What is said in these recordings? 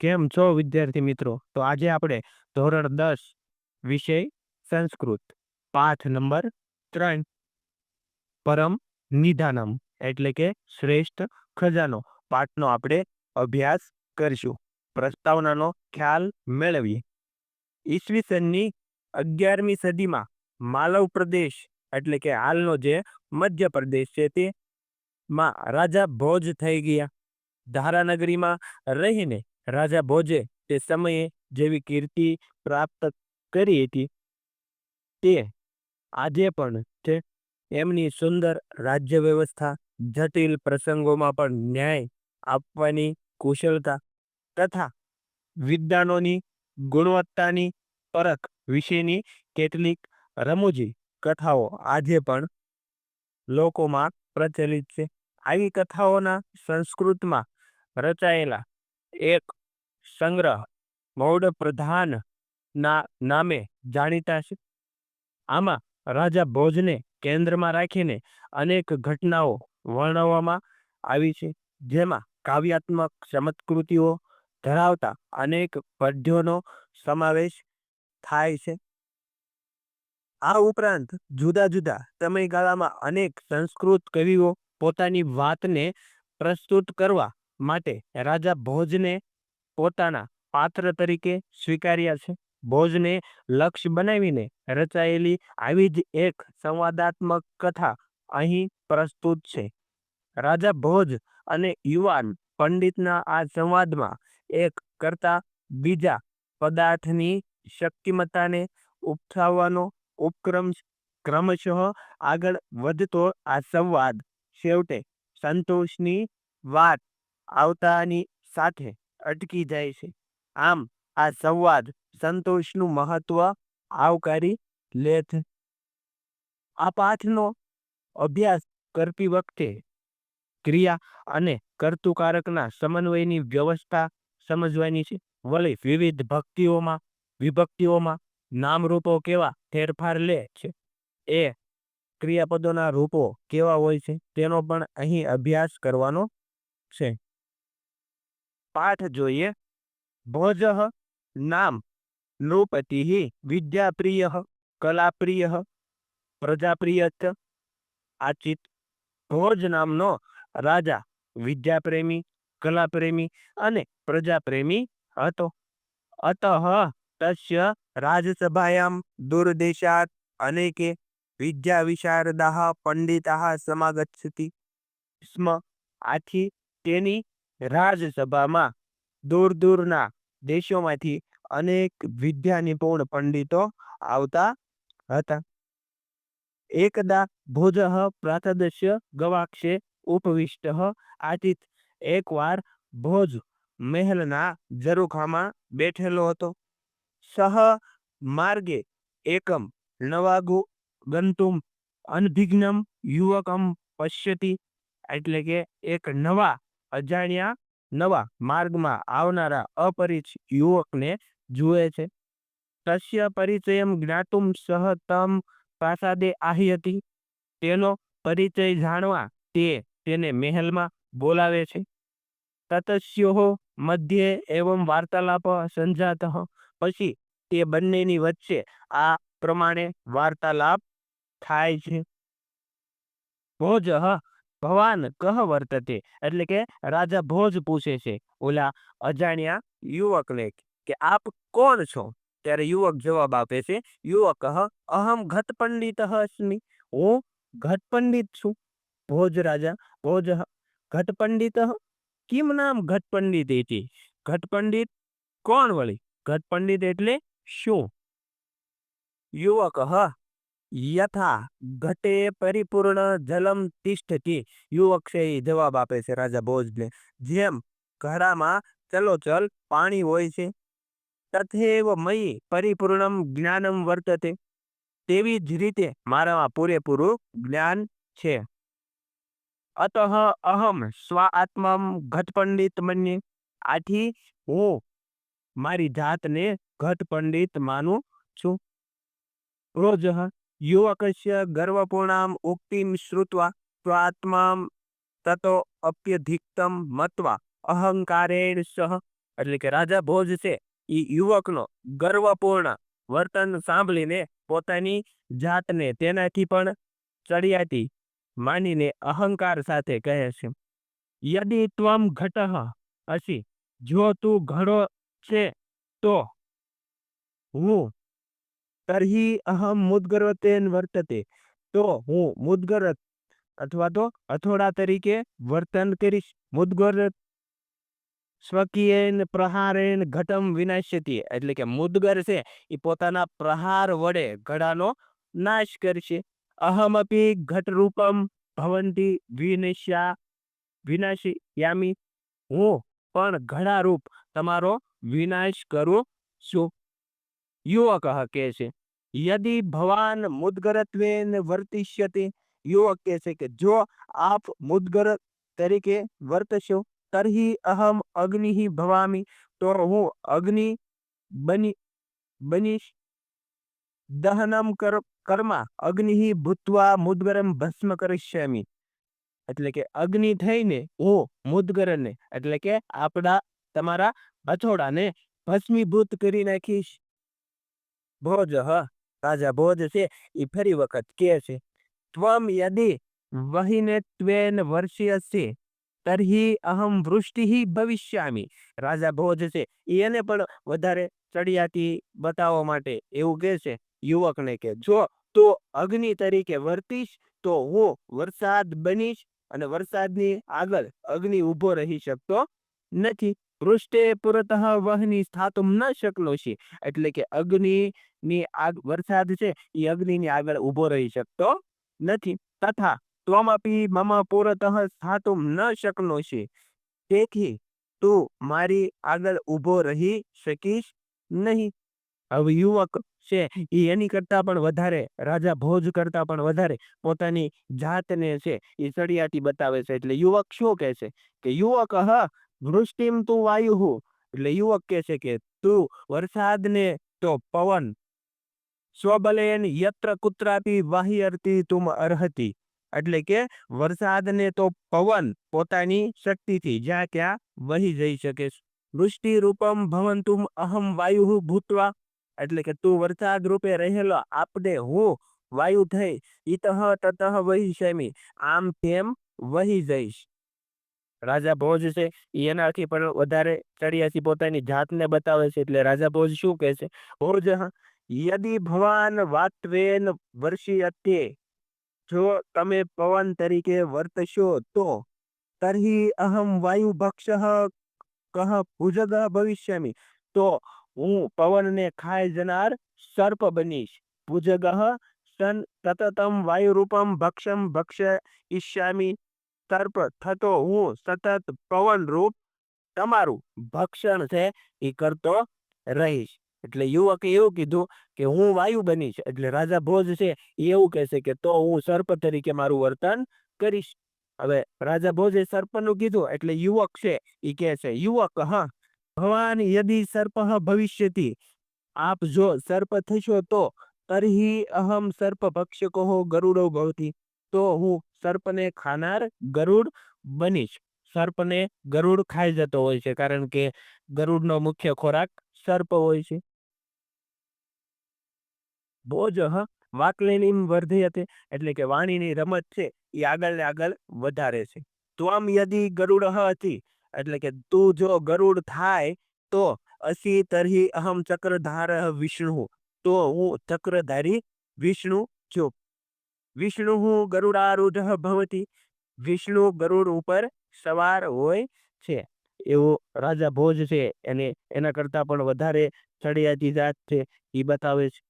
કેમ છો, વિદ્યાર્થી મિત્રો? તો આજે આપણે ધોરણ દસ, વિષય સંસ્કૃત, પાઠ નંબર ત્રણ. પરમ નિધાનમ, એટલે કે શ્રેષ્ઠ ખજાનો. પાઠનો આપણે અભ્યાસ કરીશું. પ્રસ્તાવનાનો ખ્યાલ મેળવીએ. ઈસવીસનની અગિયારમી સદીમાં માલવ પ્રદેશ, એટલે કે હાલનો જે મધ્ય પ્રદેશ છે તે, માં રાજા ભોજ થઈ ગયા. ધારાનગરીમાં રહીને રાજા ભોજે તે સમયે જેવી કીર્તિ પ્રાપ્ત કરી હતી, તે આજે પણ છે. એમની સુંદર રાજ્ય વ્યવસ્થા જટિલ પ્રસંગોમાં પણ ન્યાય આપવાની કુશળતા તથા વિદ્વાનોની ગુણવત્તાની પરખ વિશેની કેટલીક રમૂજી કથાઓ આજે પણ લોકોમાં પ્રચલિત છે. આવી કથાઓના સંસ્કૃતમાં રચાયેલા એક સંગ્રહ મૌડ પ્રધાન ના નામે જાણીતા છે. આમાં રાજા ભોજને કેન્દ્રમાં રાખીને અનેક ઘટનાઓ વર્ણવવામાં આવી છે, જેમાં કાવ્યાત્મક ચમત્કૃતિઓ ધરાવતા અનેક પદ્યોનો સમાવેશ થાય છે. આ ઉપરાંત જુદા જુદા સમયગાળામાં અનેક સંસ્કૃત કવિઓ પોતાની વાતને પ્રસ્તુત કરવા માટે રાજા ભોજને પોતાના પાત્ર તરીકે સ્વીકાર્યા છે. ભોજને લક્ષ્ય બનાવીને રચાયેલી આવી જ એક સંવાદાત્મક કથા અહીં પ્રસ્તુત છે. રાજા ભોજ અને યુવાન પંડિતના આ સંવાદમાં એક કરતા બીજા પદાર્થની શક્તિમત્તાને ઉપસાવવાનો ઉપક્રમ ક્રમશઃ આગળ વધતો આ સંવાદ છેવટે સંતોષની વાત આવતાની સાથે અટકી જાય છે. આમ આ સંવાદ સંતોષનું મહત્વ આવકારી લે છે. આ પાઠનો અભ્યાસ કરતી વખતે ક્રિયા અને કર્તુકારકના સમન્વયની વ્યવસ્થા સમજવાની છે. વળી વિવિધ ભક્તિઓમાં, વિભક્તિઓમાં નામરૂપો કેવા ફેરફાર લે છે? એ ક્રિયાપદોના રૂપો કેવા હોય છે? તેનો પણ અહીં અભ્યાસ કરવાનો છે. પાઠ જોઈએ? ભોજ નામ. નૃપતિ વિદ્યાપ્રિય કલાપ્રિય પ્રજાપ્રિય આચિત. ભોજ નામનો રાજા વિદ્યાપ્રેમી, કલાપ્રેમી અને પ્રજાપ્રેમી હતો. અતઃ તસ્ય રાજસભાયામ દૂરદેશાત. અનેકે વિદ્યા વિશારદાહ પંડિતાહ સમાગચ્છતિ. સ્મ. આથી તેની રાજસભામાં દૂર દૂરના દેશોમાંથી અનેક વિદ્યા પંડિતો આવતા હતા. એકદા ભોજ પ્રાતદશ્ય ગવાક્ષે ઉપવિષ્ટ આચિત એકવાર ભોજ મહેલના ઝરૂખામાં બેઠેલો હતો. સહ માર્ગે એકમ નવાગુ ગંતુમ અનભિજ્ઞમ યુવકમ પશ્યતિ એટલે કે એક નવા અજાણ્યા નવા માર્ગમાં આવનારા અપરિચિત યુવકને જુએ છે. તસ્ય પરિચયમ જ્ઞાતુમ સહ તમ પ્રાસાદે આહ્યતિ. તેનો પરિચય જાણવા તે તેને મહેલમાં બોલાવે છે. તતસ્યો મધ્યે એવમ વાર્તાલાપ સંજાત. પછી તે બંનેની વચ્ચે આ પ્રમાણે વાર્તાલાપ થાય છે. ભોજ ભવાન કહ વર્તતે? એટલે કે રાજા ભોજ પૂછે છે, ઓલા અજાણ્યા યુવકને કે આપ કોણ છો? ત્યારે યુવક જવાબ આપે છે, યુવક અહમ ઘટ પંડિત અસ્મી હું ઘટ પંડિત છું? ભોજ રાજા, ભોજ ઘટ પંડિત કિમ નામ ઘટ પંડિત એથી ઘટ પંડિત કોણ વળી? ઘટ પંડિત એટલે શું? યુવક હ યથા ઘટે પરિપૂર્ણ જલમ તિષ્ઠતી યુવક છે જવાબ આપે છે રાજા ભોજને. જેમ ઘડામાં ચલોચલ પાણી હોય છે, તથેવ મયી પરિપૂર્ણમ જ્ઞાનમ વર્તતે. તેવી જ રીતે મારામાં પૂરેપૂરું જ્ઞાન છે. અતઃ અહમ સ્વ આત્મમ ઘટ પંડિત મન્ય. આથી હું મારી જાતને ઘટ પંડિત માનું છું. રોજ યુવકસ્ય ગર્વપૂર્ણામ ઉક્તિમ શ્રુત્વા સ્વાત્મા તતો અપ્યધિકતમ મત્વા અહંકારેણ સહ એટલે કે રાજા ભોજ છે એ યુવકનો ગર્વપૂર્ણ વર્તન સાંભળીને પોતાની જાતને તેનાથી પણ ચડિયાતી માનીને અહંકાર સાથે કહે છે, યદિ ત્વમ ઘટઃ અસી જો તું ઘડો છે તો હું તર્હિ અહમ મુદ્ગરવતેન વર્તતે. તો હું મુદ્ગરત અથવા તો અથોડા તરીકે વર્તન કરીશ. મુદ્ગર સ્વકીયેન પ્રહારેન ઘટમ વિનાશ્યતી. એટલે કે મુદ્ગર છે એ પોતાના પ્રહાર વડે ઘડાનો નાશ કરશે. અહમપી ઘટરૂપમ ભવંતી વિનિશ્યા વિનાશી યામી. હું પણ ઘડારૂપ તમારો વિનાશ કરું છું. યુવક કહે છે. યદિ ભવાન મુદ્ગરત્વેન વર્તિષ્યતે યુવક કહે છે કે જો આપ મુદ્ગર તરીકે વર્તશો તર્હિ અહમ અગ્નિ ભવામી તો હું અગ્નિ બની બનીશ દહનમ કર કર્મા અગ્નિ ભૂતવા મુદ્ગરમ ભસ્મ કરિષ્યામી એટલે કે અગ્નિ થઈને હું મુદ્ગરને એટલે કે આપણા તમારા હથોડાને ભસ્મીભૂત કરી નાખીશ ભોજ હ રાજા ભોજ છે એ ફરી વખત કે છે, ત્વમ યદિ વહિને ત્વેન વર્ષીયસે તરહી અહમ વૃષ્ટિ ભવિષ્યામી. રાજા ભોજ છે એને પણ વધારે ચડિયાતી બતાવવા માટે એવું કહે છે, યુવકને કે, જો તો અગ્નિ તરીકે વર્તીશ, તો હું વરસાદ બનીશ અને વરસાદની આગળ અગ્નિ ઊભો રહી શકતો નથી. પૃષ્ઠે પુરતઃ વહની સ્થાતુમ ન શકલોશી એટલે કે અગ્નિની આગ, વરસાદ છે એ અગ્નિની આગળ ઊભો રહી શકતો નથી. તથા ત્વમપી મમ પુરતઃ સ્થાતુમ ન શકનોશી તેથી તું મારી આગળ ઊભો રહી શકીશ નહીં. હવે યુવક છે એ એની કરતા પણ વધારે, રાજા ભોજ કરતા પણ વધારે પોતાની જાતને છે એ સળિયાટી બતાવે છે. એટલે યુવક શું કહે છે? કે યુવક હ વૃષ્ટિમ તું વાયુ એટલે યુવક કહે છે કે તું વરસાદને તો પવન સ્વબલેન યત્ર કુત્રાપી વાહિયરતી તુમ અર્હતી. એટલે કે વરસાદને તો પવન પોતાની શક્તિથી, જ્યાં ત્યાં વહી જઈ શકે. વૃષ્ટિ રૂપમ ભવંતુમ અહમ વાયુ ભૂતવા. એટલે કે તું વરસાદ રૂપે રહેલો, આપણે હું વાયુ થઈ, ઈતઃ તતઃ વહી શમી આમ તેમ વહી જઈશ. રાજા ભોજ છે એ એનાથી પણ વધારે ચડિયાસી પોતાની જાતને બતાવે છે, એટલે રાજા ભોજ શું કહે છે? ભોજ યદિ ભવાન વાત્વેન વર્ષી અત્યે. જો તમે પવન તરીકે વર્તશો તો, તર્હિ અહમ વાયુ ભક્ષ કહ ભુજગ ભવિષ્યમી. તો હું પવનને ખાઈ જનાર સર્પ બનીશ. ભુજગ સન સતતમ વાયુરૂપમ ભક્ષમ ભક્ષ ભક્ષ્ય સર્પ થતો હું સતત પવન રૂપ તમારું ભક્ષણ છે એ કરતો રહીશ. એટલે યુવકે એવું કીધું કે હું વાયુ બનીશ, એટલે રાજા ભોજ છે એવું કહેશે કે તો હું સર્પ તરીકે મારું વર્તન કરીશ. હવે રાજા ભોજે સર્પનું કીધું, એટલે યુવક છે એ કહે છે યુવક, હા ભવાન યદિ સર્પ ભવિષ્યથી આપ જો સર્પ થશો તો તરહી અહમ સર્પ ભક્ષકો ગરુડો ભવતી. તો હું સર્પને ખાનાર ગરુડ બનીશ. સર્પને ગરુડ ખાઈ જતો હોય છે કારણ કે ગરુડનો મુખ્ય ખોરાક સર્પ હોય છે. ભોજ વાકલેનીમ વર્ધયતે એટલે કે વાણીની રમત છે એ આગળ ને આગળ વધારે છે. ત્વમ યદિ ગરુડ હતી એટલે કે તું જો ગરુડ થાય તો અસી તરહી અહમ ચક્રધાર વિષ્ણુ. તો હું ચક્રધારી વિષ્ણુ છું. વિષ્ણુ ગરુડારૂઢ ભવતી. વિષ્ણુ ગરુડ ઉપર સવાર હોય છે. એવો રાજા ભોજ છે અને એના કરતા પણ વધારે ચડિયાતી જાત છે એ બતાવે છે.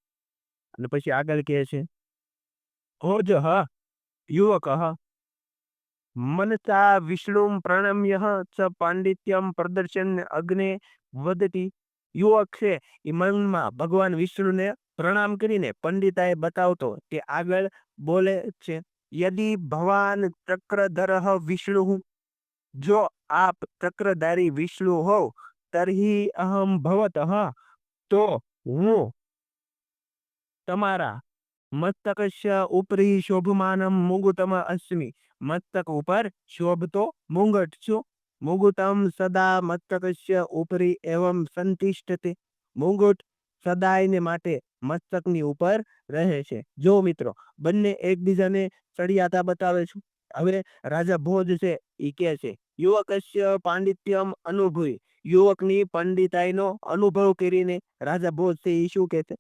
અને પછી આગળ કહે છે, ભોજ હ, યુવક હ. મનતા વિષ્ણુ પ્રણમ્ય ચ પાંડિત્યમ પ્રદર્શન અગ્ને વધતી યુવક છે એ મનમાં ભગવાન વિષ્ણુને પ્રણામ કરીને પંડિતાએ બતાવતો તે આગળ બોલે છે, યદિ ભવાન ચક્રધર વિષ્ણુ જો આપ ચક્રધારી વિષ્ણુ હોવ, તરહી અહમ ભવત, તો હું તમારા મસ્તકસ્ય ઉપરી શોભમાનમ મુગુતમ અસ્મી. મસ્તક ઉપર શોભતો મુંગટ છું. મુગુતમ સદા મસ્તકસ્ય ઉપરી એવમ સંતિષ્ઠતે. મુગુટ સદાયને માટે મસ્તકની ઉપર રહે છે. જો મિત્રો, બંને એકબીજાને ચડિયાતા બતાવે છે. હવે રાજા ભોજ છે એ કે છે યુવકસ્ય પાંડિત્યમ અનુભવી યુવકની પંડિતાઈનો અનુભવ કરીને રાજા ભોજ છે એ શું કે છે?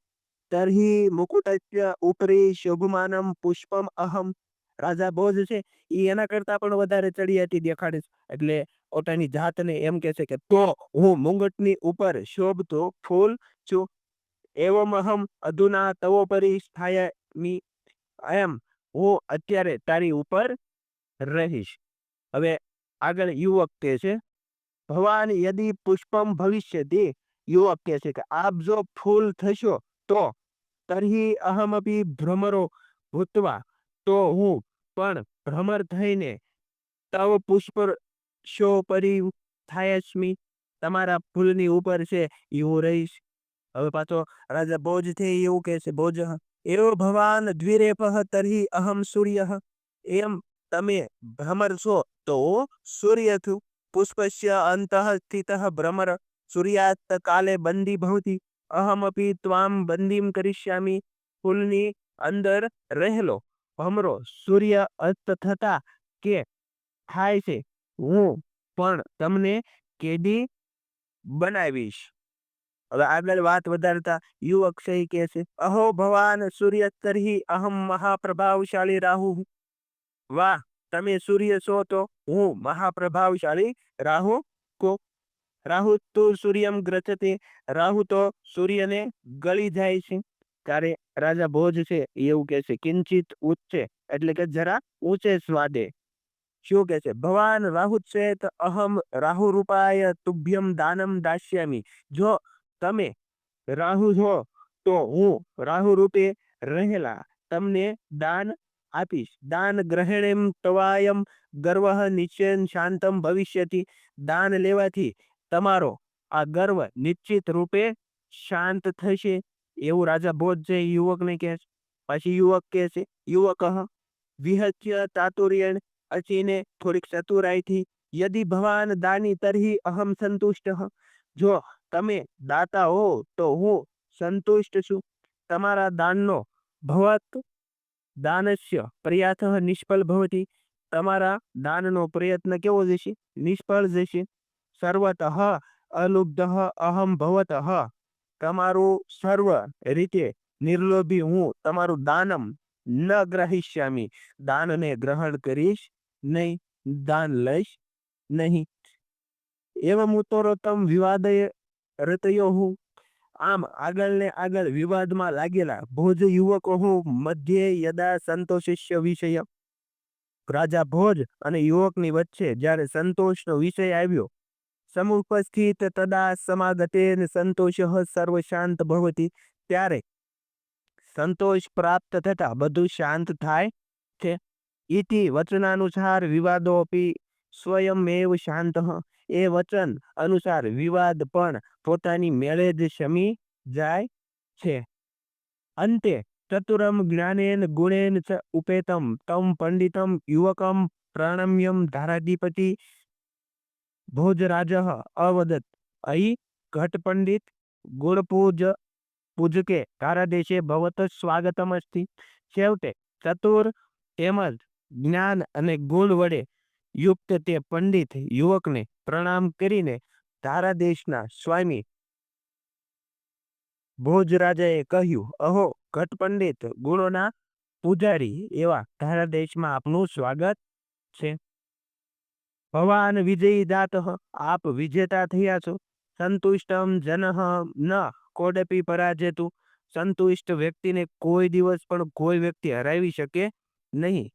તર્હિ મુકુટસ્ય ઉપરી શુભમાનમ પુષ્પમ અહમ. રાજા ભોજ છે એ એના કરતા પણ વધારે ચડિયાતી દેખાડે છે. એટલે પોતાની જાતને એમ કે છે કે, તો હું મુંગટની ઉપર શોભતો ફૂલ છું. એવમ અહમ અધુના તવો પરી સ્થાયમી એમ હું અત્યારે તારી ઉપર રહીશ હવે આગળ યુવક કે છે ભવાન યદિ પુષ્પમ ભવિષ્ય દે યુવક કે છે કે આપ જો ફૂલ થશો તો તરહી અહમપી ભ્રમરો ભૂતવા તો હું પણ ભ્રમર થઈને તવ પુષ્પ શો પરી થાયસ્મી તમારા ફૂલની ઉપર છે એવું રહીશ હવે પાછો રાજા ભોજ છે એવું કહે છે ભોજ એવો ભવાન દ્વિરેપ તરી અહમ સૂર્ય. એમ તમે ભ્રમર છો તો સૂર્ય છું પુષ્પસ્ય અંતઃ સ્થિત ભ્રમર. સૂર્યાસ્ત કાલે બંદી ભવતી. અહમપી ત્વામ બંદીમ કરિષ્યામી. ફૂલની અંદર રહેલો ભમરો સૂર્ય અસ્ત થતા કે થાય છે, હું પણ તમને કેદી બનાવીશ. હવે આગળ વાત વધારતા યુવક સહી કે છે અહો ભવાન સૂર્ય તરહી અહમ મહાપ્રભાવશાળી રાહુ વાહ તમે સૂર્ય છો તો હું મહાપ્રભાવશાળી રાહુ કો રાહુ તો સૂર્યમ ગ્રચતે રાહુ તો સૂર્યને ગળી જાય છે ત્યારે રાજા ભોજ છે એવું કે છે કિંચિત ઉચ્ચે એટલે કે જરા ઊંચે સ્વાદે શું કે છે ભવાન રાહુ ચેત અહમ રાહુ રૂપાય તુભ્યમ દાનમ દાસ્યામી જો તમે રાહુ છો, તો હું રાહુ રૂપે રહેલા તમને દાન આપીશ. દાન ગ્રહણેમ તવાયમ ગર્વ નિશ્ચયન શાંતમ ભવિષ્યથી દાન લેવાથી તમારો આ ગર્વ નિશ્ચિત રૂપે શાંત થશે. એવું રાજા બોધ છે યુવકને કહે છે. પછી યુવક કહે છે, યુવક વિહત્ય તાતુર્યણ અચીને થોડીક ચતુરાઈથી. યદિ ભવાન દાની તરહી અહમ સંતુષ્ટ જો તમે દાતા હો તો હું સંતુષ્ટ છું. તમારા દાનનો ભવત દાનસ્ય પ્રયાથ નિષ્ફળ ભવતી. તમારા દાનનો પ્રયત્ન કેવો જશે? નિષ્ફળ જશે. સર્વત અલુબ્ધ અહમ ભવત. તમારું સર્વ રીતે નિર્લોભી હું તમારું દાનમ ન ગ્રહિષ્યામી. દાનને ગ્રહણ કરીશ નહીં, દાન લઈશ નહીં. એવમ ઉત્તરોત્તમ વિવાદય રતયો હું આમ આગળ ને આગળ વિવાદમાં લાગેલા ભોજ યુવકો હું મધ્ય યદા સંતોષિષ્ય વિષય રાજા ભોજ અને યુવકની વચ્ચે જ્યારે સંતોષનો વિષય આવ્યો સમુપસ્થિત તદા સમાગતે સંતોષ સર્વ શાંત ભવતી. ત્યારે સંતોષ પ્રાપ્ત થતા બધું શાંત થાય છે. ઇતિ વચનાનુસાર વિવાદો અપી સ્વયંમેવ શાંત, એ વચન અનુસાર વિવાદ પણ પોતાની મેળે જ શમી જાય છે. અંતે ચતુરમ જ્ઞાનેન ગુણેન ચ ઉપેતમ, તમ પંડિતમ યુવકમ પ્રણમ્યમ ધારાધિપતિ ભોજરાજ અવદત અહીં ઘટ પંડિત ગુણપૂજ પૂજકે ધારાદેશે ભવત સ્વાગતમ અસ્તિ છેવટે ચતુર તેમજ જ્ઞાન અને ગુણ વડે યુક્ત તે પંડિત યુવકને પ્રણામ કરીને તારા દેશના સ્વામી ભોજરાજાએ કહ્યું, અહો, ઘટ પંડિત, ગુણોના પૂજારી એવા તારા દેશમાં આપનું સ્વાગત છે. ભવાન વિજયી દાત આપ વિજેતા થયા છો. સંતુષ્ટમ જન ન કોડપી પરાજેતું. સંતુષ્ટ વ્યક્તિને કોઈ દિવસ પણ કોઈ વ્યક્તિ હરાવી શકે નહીં.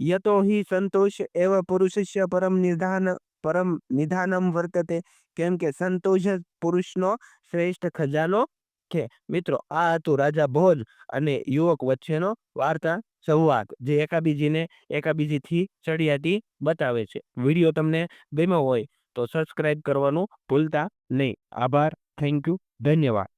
યતો હિ સંતોષ એવ પુરુષસ્ય પરમ નિધાન પરમ નિધાનમ વર્તતે કેમ કે સંતોષ પુરુષનો શ્રેષ્ઠ ખજાનો છે મિત્રો આ હતું રાજા ભોજ અને યુવક વચ્ચેનો વાર્તા સંવાદ જે એકાબીજીને એકાબીજીથી ચડિયાતી બતાવે છે વીડિયો તમને ગમ્યો હોય તો સબસ્ક્રાઇબ કરવાનું ભૂલતા નહીં આભાર થેન્ક યુ ધન્યવાદ